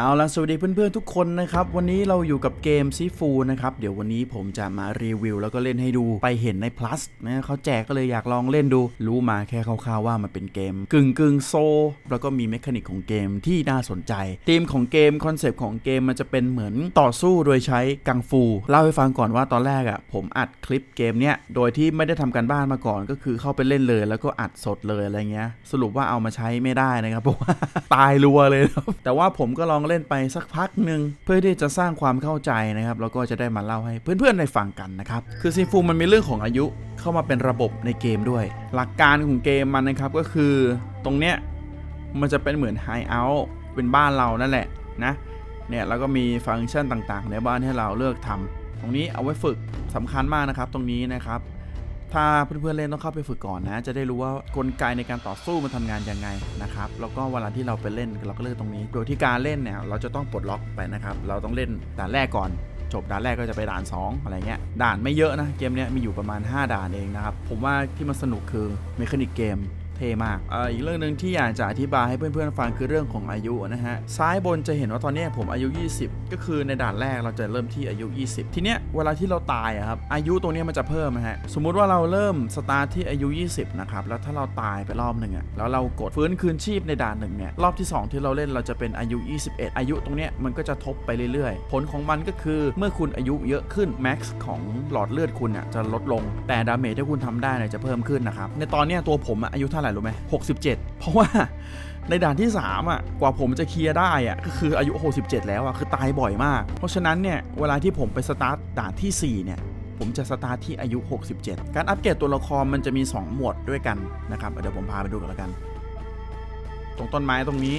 เอาละสวัสดีเพื่อนๆทุกคนนะครับ วันนี้เราอยู่กับเกมซีฟูนะครับ เดี๋ยววันนี้ผมจะมารีวิว แล้วก็เล่นให้ดูไปเห็นใน plus นะเขาแจกก็เลยอยากลองเล่นดู รู้มาแค่คร่าวๆว่ามันเป็นเกม กึ่งกึ่งโซ แล้วก็มีเมคานิกของเกมที่น่าสนใจธีมของเกมคอนเซปต์ของเกมมันจะเป็นเหมือนต่อสู้โดยใช้กังฟูเล่าให้ฟังก่อนว่าตอนแรกอะ่ะผมอัดคลิปเกมเนี้ยโดยที่ไม่ได้ทำการบ้านมาก่อนก็คือเข้าไปเล่นเลย แล้วก็อัดสดเลยอะไรเงี้ยสรุปว่าเอามาใช้ไม่ได้นะครับเพราะว่าตายรัวเลยนะแต่ว่าผมก็ลองเล่นไปสักพักหนึ่งเพื่อที่จะสร้างความเข้าใจนะครับแล้วก็จะได้มาเล่าให้เพื่อนๆได้ฟังกันนะครับคือซีฟูมันมีเรื่องของอายุเข้ามาเป็นระบบในเกมด้วย หลักการของเกมมันนะครับก็คือตรงเนี้ยมันจะเป็นเหมือนไฮเอาท์เป็นบ้านเรานั่นแหละนะเนี่ยแล้วก็มีฟังก์ชันต่างๆ ในบ้านให้เราเลือกทำตรงนี้เอาไว้ฝึกสำคัญมากนะครับตรงนี้นะครับ ถ้าเพื่อนๆเล่นต้องเข้าไปฝึกก่อนนะ จะได้รู้ว่ากลไกในการต่อสู้มันทำงานยังไงนะครับแล้วก็เวลาที่เราไปเล่นเราก็เลือกตรงนี้ โดยที่การเล่นเนี่ยเราจะต้องปลดล็อกไปนะครับ เราต้องเล่นด่านแรกก่อนจบด่านแรกก็จะไปด่าน 2 อะไรเงี้ยด่านไม่เยอะนะ เกมเนี้ยมีอยู่ประมาณ 5 ด่านเองนะครับ ผมว่าที่มันสนุกคือเมคานิกเกม เท่มากออีกเรื่องหนึ่งที่อยากจะอธิบายให้เพื่อนๆฟังคือเรื่องของอายุนะฮะซ้ายบนจะเห็นว่าตอนนี้ผมอายุ 20 ก็คือในด่านแรกเราจะเริ่มที่อายุ 20 ทีเนี้ยเวลาที่เราตายอะครับอายุตรงเนี้ยมันจะเพิ่มนะฮะสมมุติว่าเราเริ่มสตาร์ทที่อายุ 20 นะครับแล้วถ้าเราตายไปรอบหนึ่งอะแล้วเรากดฟื้นคืนชีพในด่านหนึ่งเนี่ยรอบที่ 2 ที่เราเล่นเราจะเป็นอายุ 21 อายุตรงเนี้ยมันก็จะทบไปเรื่อยๆ ผลของมันก็คือเมื่อคุณอายุเยอะขึ้นแม็กซ์ของหลอดเลือดคุณเนี่ยจะลดลงแต่ดาเมจที่คุณทำได้เนี่ยจะเพิ่มขึ้นนะครับในตอนเนี้ยตัวผมอะอายุเท่าไหร่รู้ไหม67เพราะว่าในด่านที่ 3 อะ กว่าผมจะเคลียร์ได้อะก็คืออายุ 67 แล้วอะ คือตายบ่อยมาก เพราะฉะนั้นเนี่ย เวลาที่ผมไปสตาร์ทด่านทีสี่ 4 เนี่ย ผมจะสตาร์ทที่อายุ 67 การอัปเกรดตัวละครมันจะมี 2 หมวดด้วยกันนะครับ เดี๋ยวผมพาไปดูกันแล้วกัน ตรงต้นไม้ตรงนี้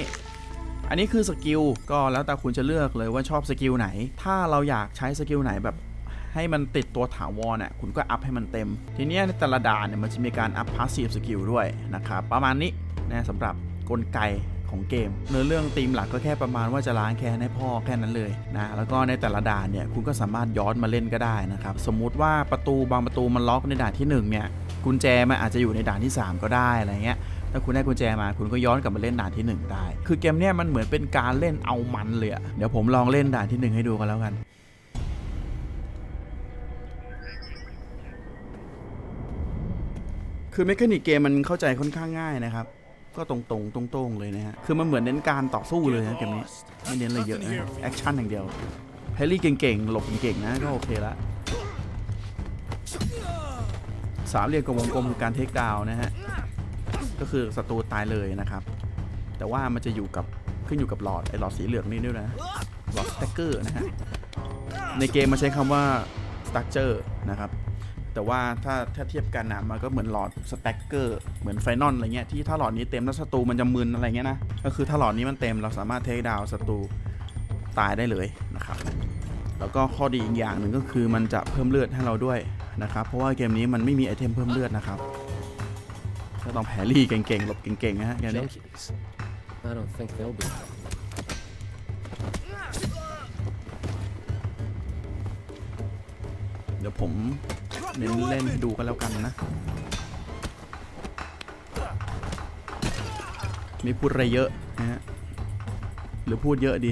อันนี้คือสกิล ก็แล้วแต่คุณจะเลือกเลยว่าชอบสกิลไหน ถ้าเราอยากใช้สกิลไหนแบบ ให้มันติดตัวถาวรน่ะคุณก็อัพให้มันเต็ม ทีเนี้ยในแต่ละด่านเนี่ยมันจะมีการอัพพาสซีฟสกิลด้วยนะครับประมาณนี้นะสำหรับกลไกของเกมเนื้อเรื่องธีมหลักก็แค่ประมาณว่าจะล้างแค้นให้พ่อแค่นั้นเลยนะแล้วก็ในแต่ละด่านเนี่ยคุณก็สามารถย้อนมาเล่นก็ได้นะครับสมมุติว่าประตูบางประตูมันล็อกในด่านที่หนึ่งเนี่ยกุญแจมันอาจจะอยู่ในด่านที่ 3 ก็ได้อะไรเงี้ยถ้าคุณได้กุญแจมาคุณก็ย้อนกลับมาเล่นด่านที่ 1 ได้ คือเกมเนี้ยมันเหมือนเป็นการเล่นเอามันเลยอะเดี๋ยวผมลองเล่นด่านที่ 1 ให้ดูกันแล้วกัน คือเมคานิกเกมมันเข้าใจค่อนข้างง่ายนะครับ ก็ตรงๆตรงๆเลยนะฮะ คือมันเหมือนเน้นการต่อสู้เลยนะเกมนี้ ไม่เน้นอะไรเยอะนะแอคชั่นอย่างเดียวแพลลี่เก่งๆ หลบเก่งๆนะ ก็โอเคละสามเหลี่ยมกับวงกลมคือการเทคดาวน์นะฮะ ก็คือศัตรูตายเลยนะครับ แต่ว่ามันจะอยู่กับขึ้นอยู่กับหลอดไอ้หลอดสีเหลืองนี่ด้วยนะ หลอดสแต็กเกอร์นะฮะ ในเกมมันใช้คำว่า structure นะครับ แต่ว่าถ้าถ้าเทียบกันนะมันก็เหมือนหลอดสแต็กเกอร์เหมือนไฟนอลอะไรเงี้ยที่ถ้าหลอดนี้เต็มแล้วศัตรูมันจะมึนอะไรเงี้ยนะก็คือถ้าหลอดนี้มันเต็มเราสามารถเทคดาวน์ศัตรูตายได้เลยนะครับแล้วก็ข้อดีอีกอย่างหนึ่งก็คือมันจะเพิ่มเลือดให้เราด้วยนะครับเพราะว่าเกมนี้มันไม่มีไอเทมเพิ่มเลือดนะครับก็ต้องแผลรี่เก่งๆหลบเก่งๆนะฮะเกมนี้ Junkies. I don't think they'll be. เดี๋ยวผม เน้นเล่นให้ดูกันแล้วกันนะ ไม่พูดอะไรเยอะนะฮะ หรือพูดเยอะดี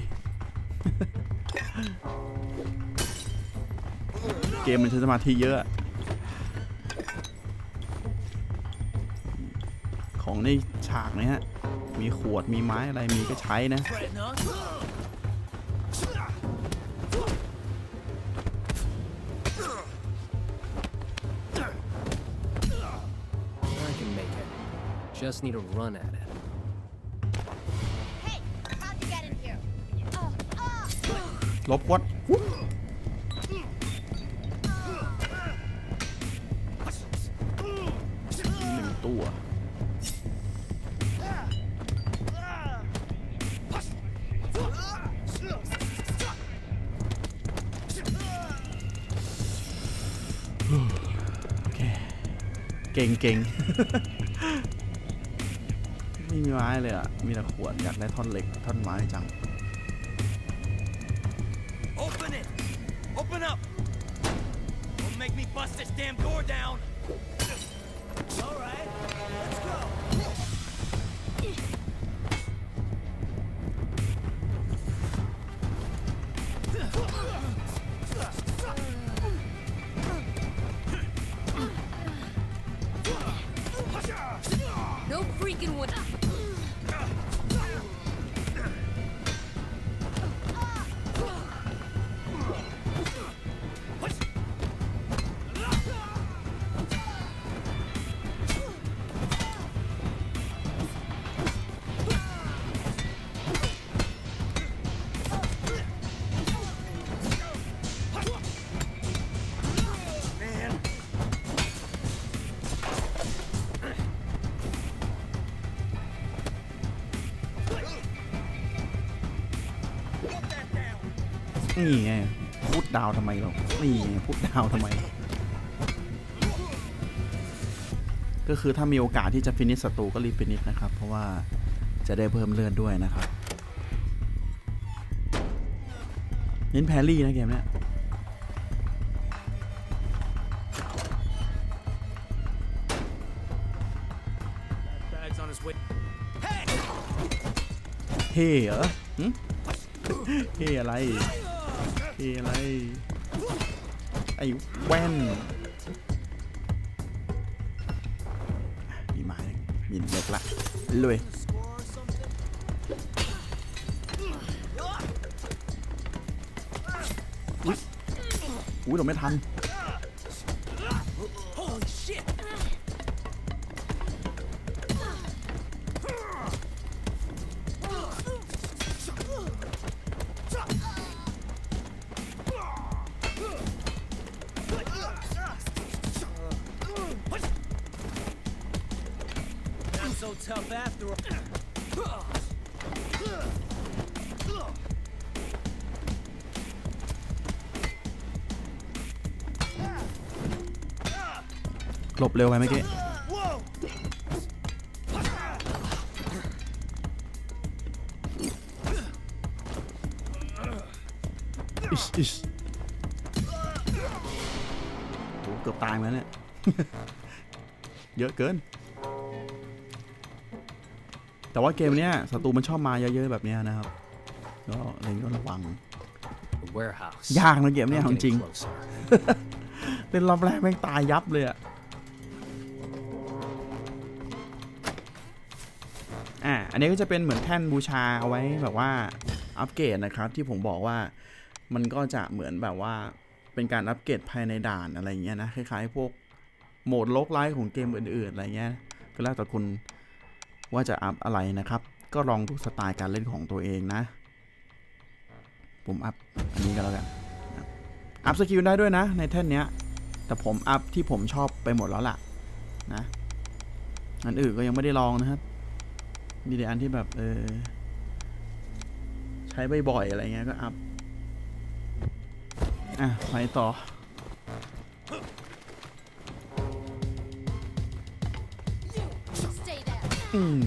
เกมมันใช้สมาธิเยอะ ของในฉากนี้ฮะ มีขวดมีไม้อะไรมีก็ใช้นะ just need to run at it. Hey, how'd you get in here? Oh, oh. Okay. ไม่มีไม้เลยอะ มีแต่ขวดอยากได้ท่อนเหล็กท่อนไม้จัง Open it! Open up! Don't make me bust this damn door down! Alright, let's go! นี่ไงพูดดาวทำไมเรานี่ไงพูดดาวทำไม ก็คือถ้ามีโอกาสที่จะฟินิชศัตรูก็รีบฟินิชนะครับ เพราะว่าจะได้เพิ่มเลือดด้วยนะครับเน้นแพรี่นะเกมเนี้ยเฮ่เหรอเฮ่อะไร เฮ่อะไร ไอ้แว่นมีไม้มีเหล็กละลุยอุ๊ยอุ้ยเราไม่ทัน เร็วไปเมื่อกี้ Whoa! อิชอิชโหเกือบตายมาเนี่ยเยอะเกิน แต่ว่าเกมเนี้ยศัตรูมันชอบมาเยอะๆแบบเนี้ยนะครับ ก็เลยต้องระวัง The warehouse. ยากนะเกมเนี้ย I'm ของจริง getting closer. เล่นรอบแรกแม่งตายยับเลยอะ นนี้ก็จะเป็นเหมือนแท่นบูชาเอาไว้แบบว่าอัปเกรดนะครับ ที่ผมบอกว่ามันก็จะเหมือนแบบว่าเป็นการอัปเกรดภายในด่านอะไรเงี้ยนะคล้ายๆพวกโหมดโลกไลท์ของเกมอื่นๆอะไรเงี้ยก็แล้วแต่คุณว่าจะอัพอะไรนะครับ ก็ลองดูสไตล์การเล่นของตัวเองนะ ผมอัพอันนี้ก็แล้วกันอัพสกิลได้ด้วยนะ ในแท่นเนี้ยแต่ผมอัพที่ผมชอบไปหมดแล้วล่ะนะอันอื่นก็ยังไม่ได้ลองนะครับ มีแต่อันที่แบบ เออ ใช้บ่อยๆอะไรเงี้ยก็อัพ อะ ไปต่อ อืม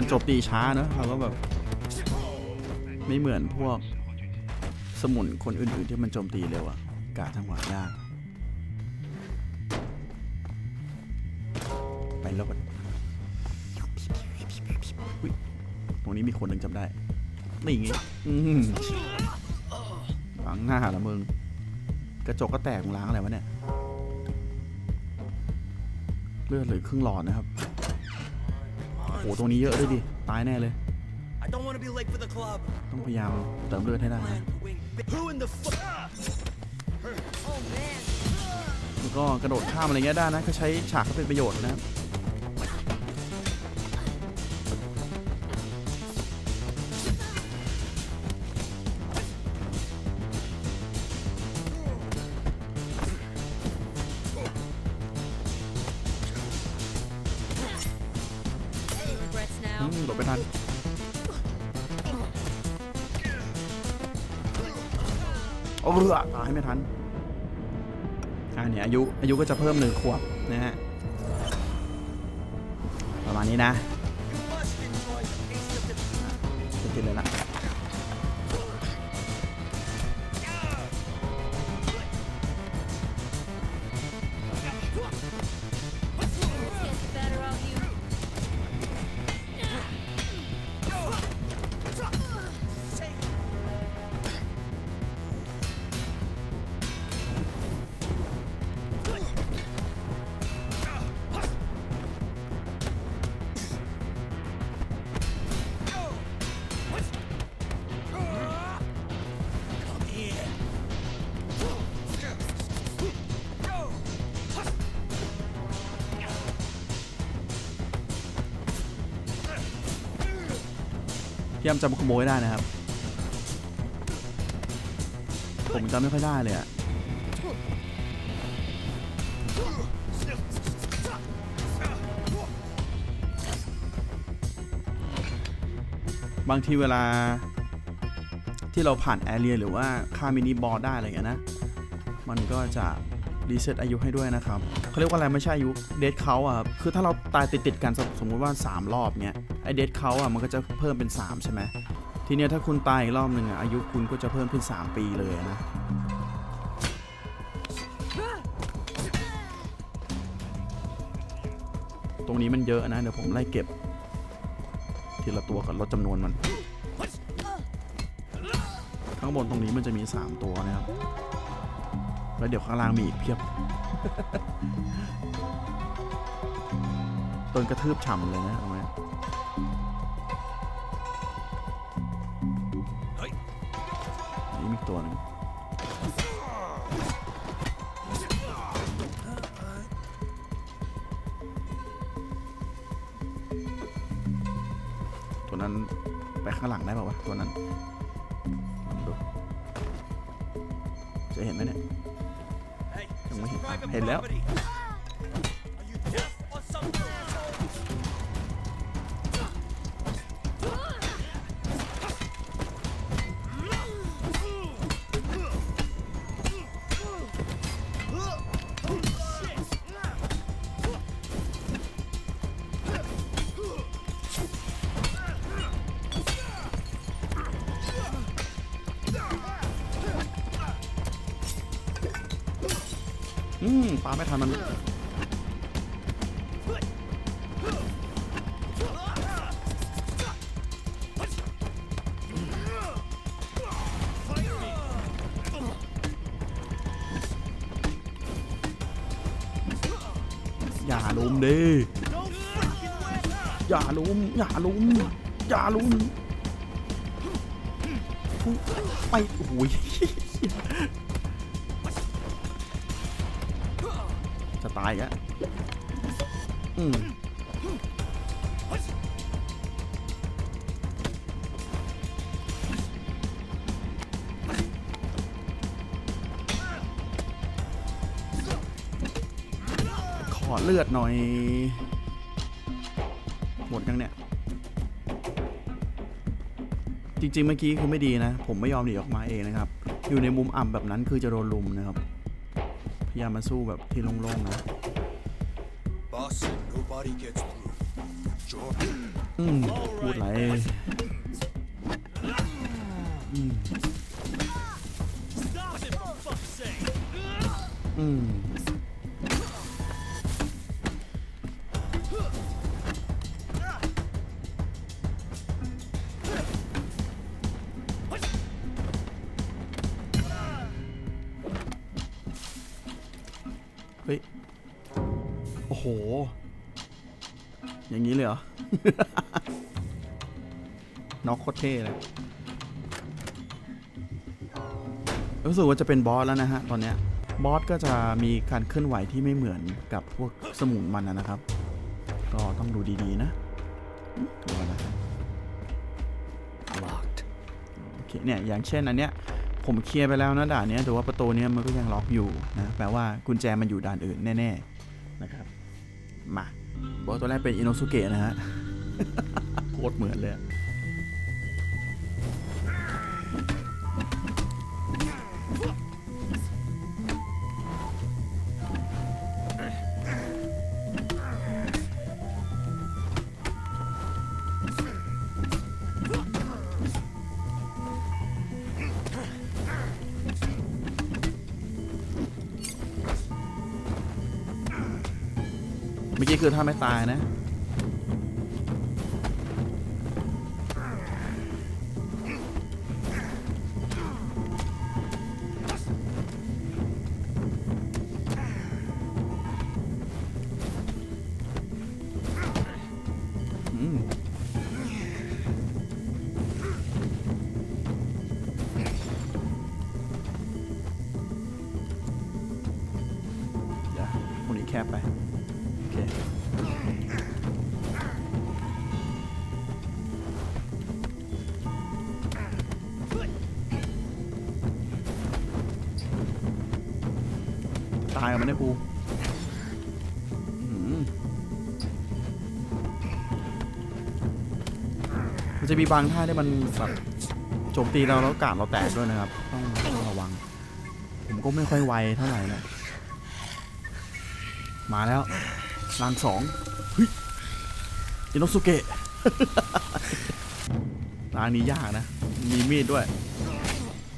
มันจบตีช้าเนอะเราก็แบบ ไม่เหมือนพวกสมุนคนอื่นๆที่มันโจมตีเร็วอะกะจังหวะยาก ไปแล้วกันตรงนี้มีคนหนึ่งจำได้ นี่ไงอืมล้างหน้าละมึง กระจกก็แตกมึงล้างอะไรวะเนี่ย เลือดเหลือครึ่งหลอดนะครับ โอ้โหตรงนี้เยอะด้วยดิ ตายแน่เลย I don't want to be late for the club. ต้องพยายามเติมเลือดให้ได้นะ Plan to win big. Who in the fuck? Oh man. แล้วก็กระโดดข้ามอะไรเงี้ยได้นะก็ใช้ฉากให้เป็นประโยชน์นะครับ ให้ไม่ทันอ่าเนี่ยอายุอายุก็จะเพิ่มหนึ่งขวบนะฮะประมาณนี้นะจะกินเลยละ ยมจำขโมยได้นะครับ ผมจำไม่ค่อยได้เลยอะบางทีเวลาที่เราผ่านแอเรียหรือว่าค่ามินิบอสได้อะไรอย่างเงี้ยนะ มันก็จะ รีเซ็ตอายุให้ด้วยนะครับเขาเรียกว่าอะไรไม่ใช่อายุเดทเขาอะครับคือถ้าเราตายติดๆกันสมมติว่า 3 รอบเนี้ยไอเดทเขาอะมันก็จะเพิ่มเป็น 3 ใช่ไหมทีเนี้ยถ้าคุณตายอีกรอบหนึ่งอะอายุคุณก็จะเพิ่มขึ้น 3 ปีเลยนะตรงนี้มันเยอะนะเดี๋ยวผมไล่เก็บ ทีละตัวก่อนลดจำนวนมัน ข้างบนตรงนี้มันจะมี 3 ตัวนะครับ แล้วเดี๋ยวข้างล่างมีอีกเพียบต้นกระทืบฉ่ำเลยนะเอาไหมเฮ้ยนี่มีอีกตัวหนึงตัวนั้นไปข้างหลังได้ป่าวะตัวนั้นลองดูจะเห็นไหมเนี่ย Can we help out? ไม่ทันมันอย่าลุมดิอย่าลุมอย่าลุมอย่าลุมไปโอ้ยายอะอืมขอเลือดหน่อย หมดยังเนี่ย จริง ๆ เมื่อกี้คือไม่ดีนะ ผมไม่ยอมหนีออกมาเองนะครับ อยู่ในมุมอ่ำแบบนั้นคือจะโดนลุมนะครับ พยายามมาสู้แบบที่โล่งๆนะ Boss, nobody gets through. Sure. อืมพูดไรอืม Stop it, for fuck's sake! อืม เท่เลยรู้สึกว่าจะเป็นบอสแล้วนะฮะตอนเนี้ยบอสก็จะมีการเคลื่อนไหวที่ไม่เหมือนกับพวกสมุนมันนะนะครับ ก็ต้องดูดีๆนะอืมดูอะไร Locked. โอเคเนี่ยอย่างเช่นอันเนี้ยผมเคลียร์ไปแล้วนะด่านเนี้ยแต่ว่าประตูเนี้ยมันก็ยังล็อกอยู่นะแปลว่ากุญแจมันอยู่ด่านอื่นแน่ๆนะครับมาบอสตัวแรกเป็นอินโนสุเกะนะฮะโคตรเหมือนเลยี้คือถ้าไม่ตายนะอืมเดี๋ยวพวกนี้แคบไป มันได้กูอื้อหือมันจะมีบางท่าที่มันแบบโจมตีเราแล้วกาดเราแตกด้วยนะครับ ต้องต้องระวัง ผมก็ไม่ค่อยไวเท่าไหร่นะมาแล้วลานสองเฮ้ยอินโนสุเกะร้านนี้ยากนะ มีมีดด้วย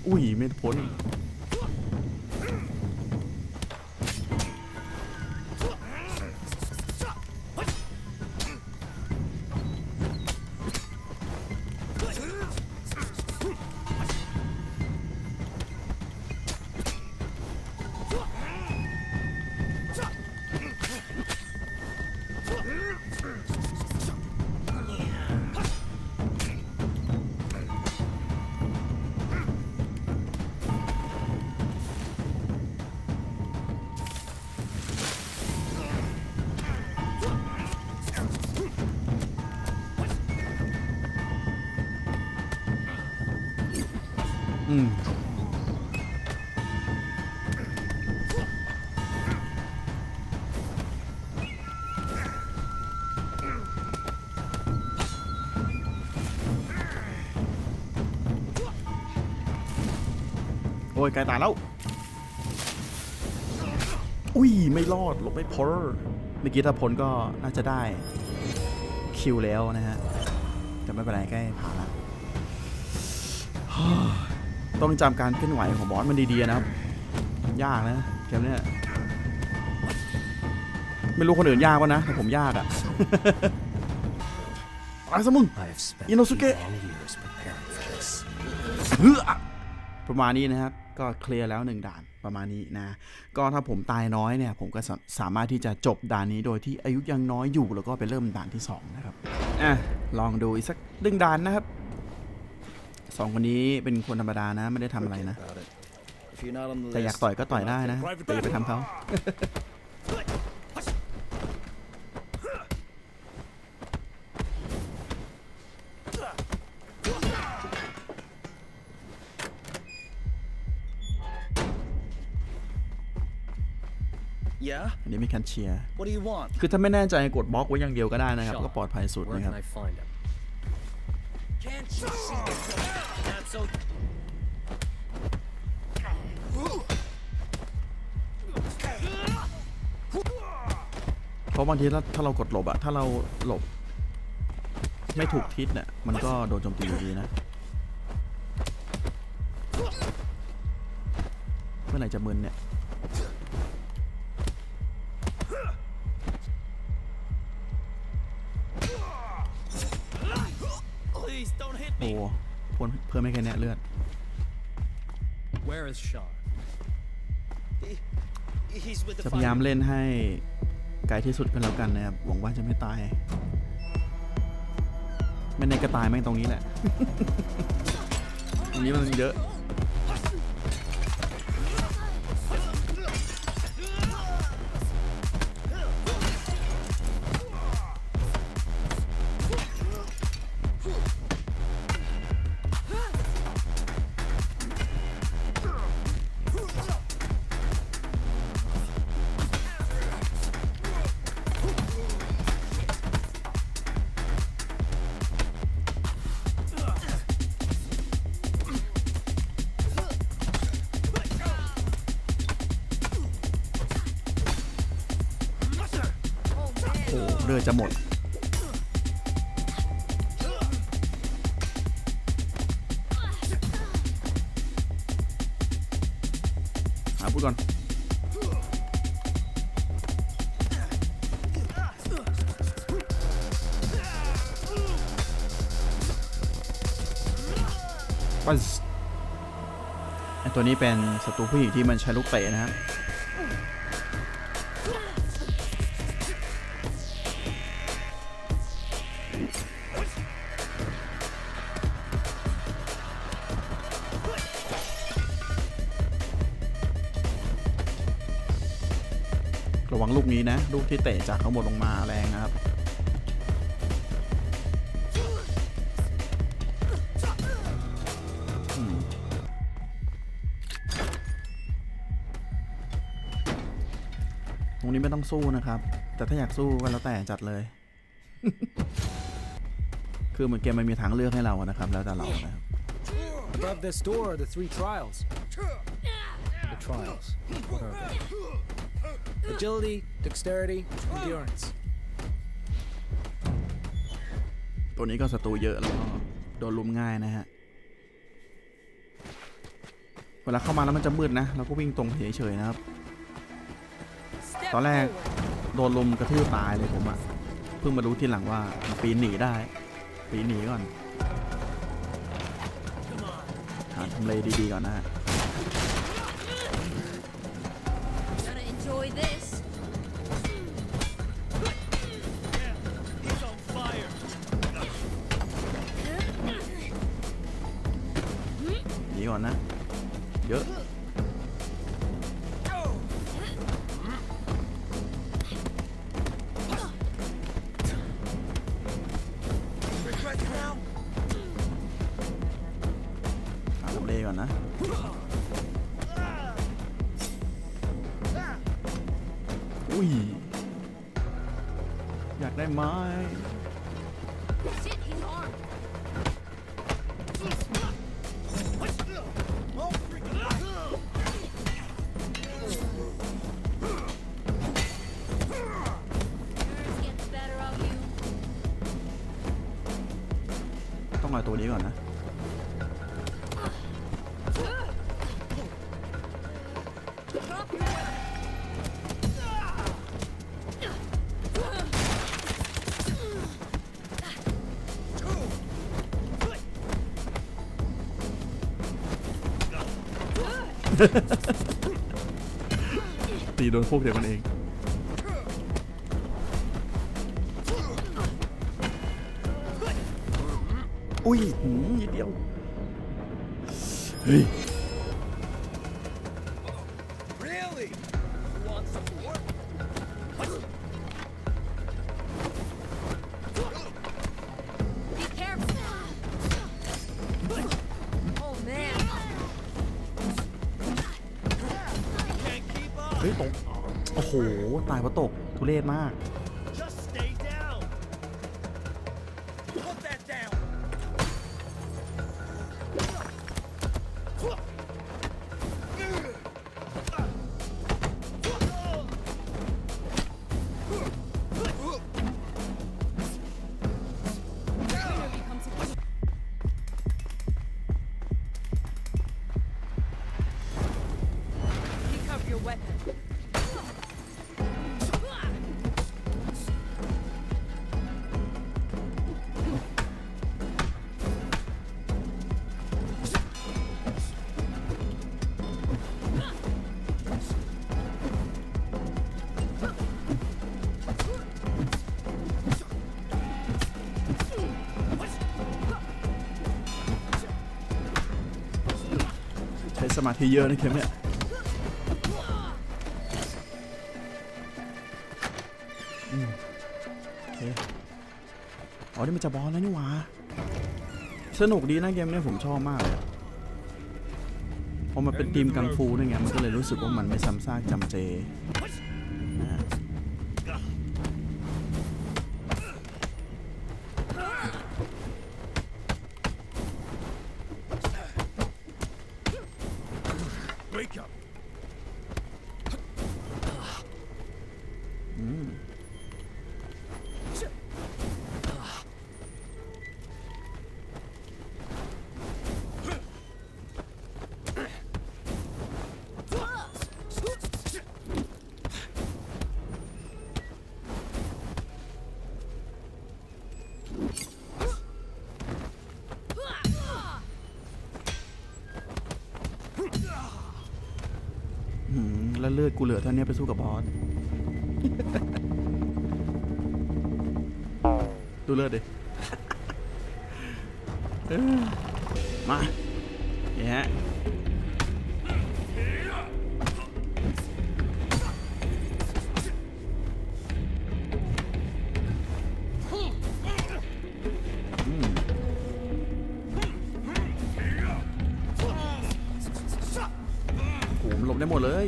อุ้ยไม่พ้น อ้ยไกลตายแล้ว อุ้ย ไม่รอดหลบไม่พ้นเมื่อกี้ถ้าพ้นก็น่าจะได้ คิวแล้วนะฮะ แต่ไม่เป็นไรใกล้ผ่านแล้วต้องจำการเคลื่อนไหวของบอสมันดีๆนะครับ ยากนะเกมเนี้ยไม่รู้คนอื่นยากวะนะแต่ผมยากอะตายซะมึง I have spent Inosuke. long years preparing for this. เฮ้อประมาณนี้นะครับ ก็เคลียร์แล้วหนึ่งด่านประมาณนี้นะ ก็ถ้าผมตายน้อยเนี่ย ผมก็สาสามารถที่จะจบด่านนี้โดยที่อายุยังน้อยอยู่แล้วก็ไปเริ่มด่านที่สองนะครับ อะ ลองดูอีกสักหนึ่งด่านนะครับสองคนนี้เป็นคนธรรมดานะ ไม่ได้ทำอะไรนะ About it. If you're not on the แต่อยาก list, ต่อยก็ต่อยได้นะ Private แต่อย่าไปทำเขา Yeah? อันนี้มีแคนเชียร์ What do you want? คือถ้าไม่แน่ใจกดบล็อกไว้อย่างเดียวก็ได้นะครับ Sean, ก็ปลอดภัยสุด Where นะครับ can I find him? Can't you see this? Not so เพราะบางทีถ้าถ้าเรากดหลบอะถ้าเราหลบ ไม่ถูกทิศเนี่ยมันก็โดนโจมตีอยู่ดีนะ เมื่อไหร่จะมึนเนี่ยามเล่นให้ไกลที่สุดกันแล้วกันนะครับ หวังว่าจะไม่ตาย ไม่ในกระตายแม่งตรงนี้แหละ ตรงนี้มันเยอะ ปัสตัวนี้เป็นศัตรูผู้หญิงที่มันใช้ลูกเตะนะครับระวังลูกนี้นะ ลูกที่เตะจากข้างบนลงมาแรงนะครับ ตรงนี้ไม่ต้องสู้นะครับ แต่ถ้าอยากสู้ก็แล้วแต่จัดเลย คือเหมือนเกมมันมีทางเลือกให้เราอะนะครับ แล้วแต่เรานะครับ Above this door are the three trials. The trials. What are they? Agility, dexterity, endurance. ตัวนี้ก็ศัตรูเยอะแล้วก็โดนลุมง่ายนะฮะเวลาเข้ามาแล้วมันจะมืดนะ เราก็วิ่งตรงไปเฉยๆนะครับ Step ตอนแรกโดนลุมกระทืบตายเลยผมอะเพิ่งมารู้ทีหลังว่ามันปีนหนีได้ ปีนหนีก่อนหาทำเลดีๆก่อนนะฮะ ก่อนนะอุ้ยอยากได้ไม้ ตีโดนพวกเดียวกันเอง อุ้ยหืมนิดเดียว เฮ้ย weapon. ใช้สมาธิเยอะนะเกมเนี่ย นี่มันจะบอลแล้วนี่หว่าสนุกดีนะเกมเนี่ยผมชอบมากเลยพอมันเป็นทีมกังฟูด้วยไงมันก็เลยรู้สึกว่ามันไม่ซ้ำซากจำเจนะ แล้วเลือดกูเหลือเท่านี้ไปสู้กับบอส ดูเลือดดิเออมาเนี่ยฮะอืมโหมันหลบได้หมดเลย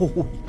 ห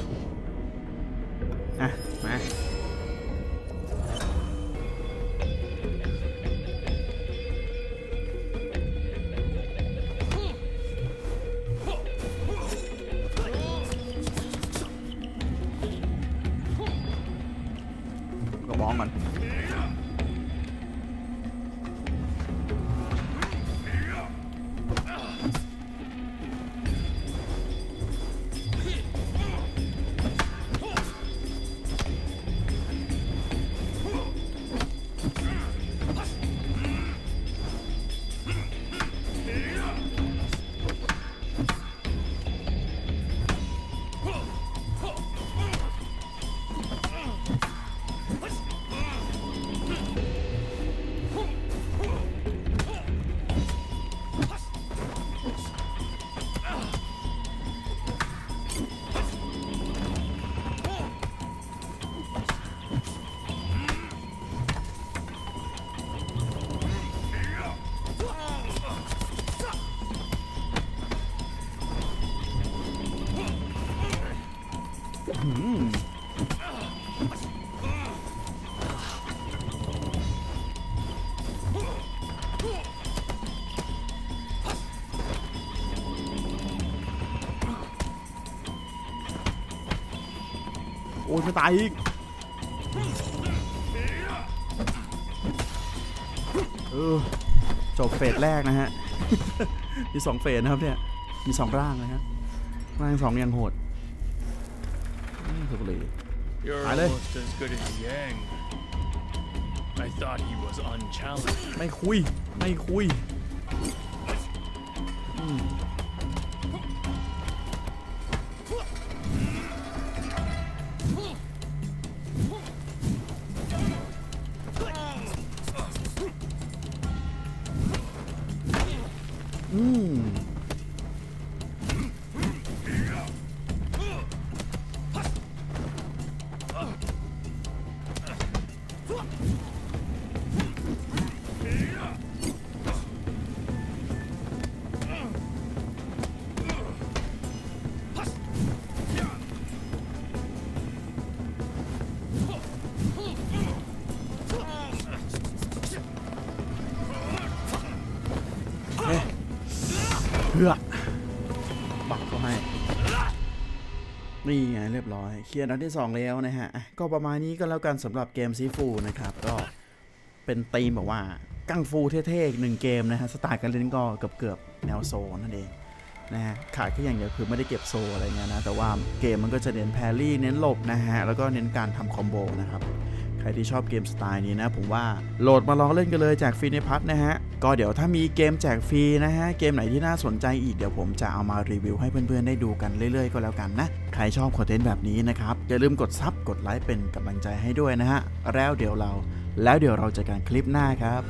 จะตายอีก เออ จบเฟสแรกนะฮะ มีสองเฟสนะครับเนี่ย มีสองร่างนะฮะ ร่างสองยังโหดอืมสุดเลย You're Vale. almost as good as Yang. I thought he was unchallenged. ไม่คุย ไม่คุย พื่อบักเขาให้ นี่ไงเรียบร้อย เคลียร์นัดที่ 2 แล้วนะฮะ ก็ประมาณนี้ก็แล้วกันสำหรับเกมซีฟูนะครับ ก็เป็นธีมแบบว่า กังฟูเท่ๆอีกหนึ่งเกมนะฮะ สไตล์การเล่นก็เกือบเกือบๆแนวโซนนั่นเองนะฮะขาดแค่อย่างเดียวคือไม่ได้เก็บโซอะไรเงี้ยนะ แต่ว่าเกมมันก็จะเน้นแพรรี่เน้นหลบนะฮะ แล้วก็เน้นการทำคอมโบนะครับ ใครที่ชอบเกมสไตล์นี้นะผมว่าโหลดมาลองเล่นกันเลยแจกฟรีในพัทนะฮะ ก็เดี๋ยวถ้ามีเกมแจกฟรีนะฮะ เกมไหนที่น่าสนใจอีกเดี๋ยวผมจะเอามารีวิวให้เพื่อนๆได้ดูกันเรื่อยๆ ก็แล้วกันนะ ใครชอบคอนเทนต์แบบนี้นะครับ อย่าลืมกดซับกดไลค์เป็นกำลังใจให้ด้วยนะฮะ แล้วเดี๋ยวเรา แล้วเดี๋ยวเราเจอกันคลิปหน้าครับ